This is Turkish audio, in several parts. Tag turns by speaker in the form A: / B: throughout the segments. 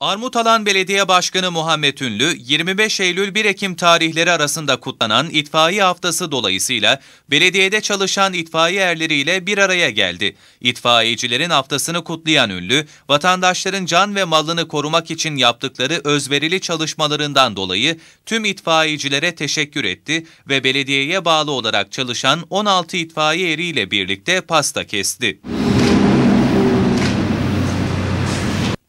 A: Armutalan Belediye Başkanı Muhammed Ünlü, 25 Eylül 1 Ekim tarihleri arasında kutlanan itfaiye haftası dolayısıyla belediyede çalışan itfaiye erleriyle bir araya geldi. İtfaiyecilerin haftasını kutlayan Ünlü, vatandaşların can ve malını korumak için yaptıkları özverili çalışmalarından dolayı tüm itfaiyecilere teşekkür etti ve belediyeye bağlı olarak çalışan 16 itfaiye eriyle birlikte pasta kesti.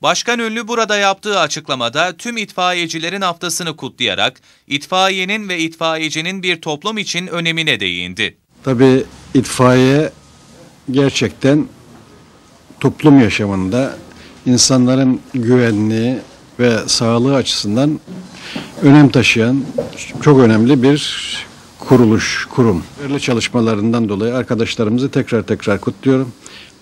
A: Başkan Ünlü burada yaptığı açıklamada tüm itfaiyecilerin haftasını kutlayarak itfaiyenin ve itfaiyecinin bir toplum için önemine değindi.
B: Tabii itfaiye gerçekten toplum yaşamında insanların güvenliği ve sağlığı açısından önem taşıyan çok önemli bir kuruluş, kurum. Böyle çalışmalarından dolayı arkadaşlarımızı tekrar tekrar kutluyorum.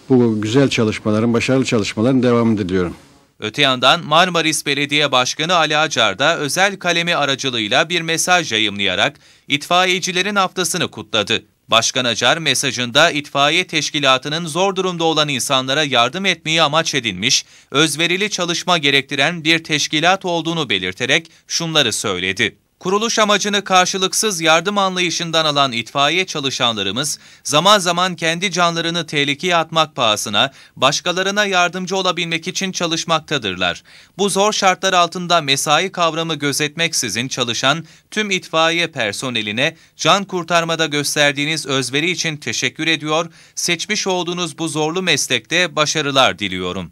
B: Bu güzel çalışmaların, başarılı çalışmaların devamını diliyorum.
A: Öte yandan Marmaris Belediye Başkanı Ali Acar da özel kalemi aracılığıyla bir mesaj yayımlayarak itfaiyecilerin haftasını kutladı. Başkan Acar mesajında itfaiye teşkilatının zor durumda olan insanlara yardım etmeyi amaç edinmiş, özverili çalışma gerektiren bir teşkilat olduğunu belirterek şunları söyledi. Kuruluş amacını karşılıksız yardım anlayışından alan itfaiye çalışanlarımız zaman zaman kendi canlarını tehlikeye atmak pahasına başkalarına yardımcı olabilmek için çalışmaktadırlar. Bu zor şartlar altında mesai kavramı gözetmeksizin çalışan tüm itfaiye personeline can kurtarmada gösterdiğiniz özveri için teşekkür ediyor, seçmiş olduğunuz bu zorlu meslekte başarılar diliyorum.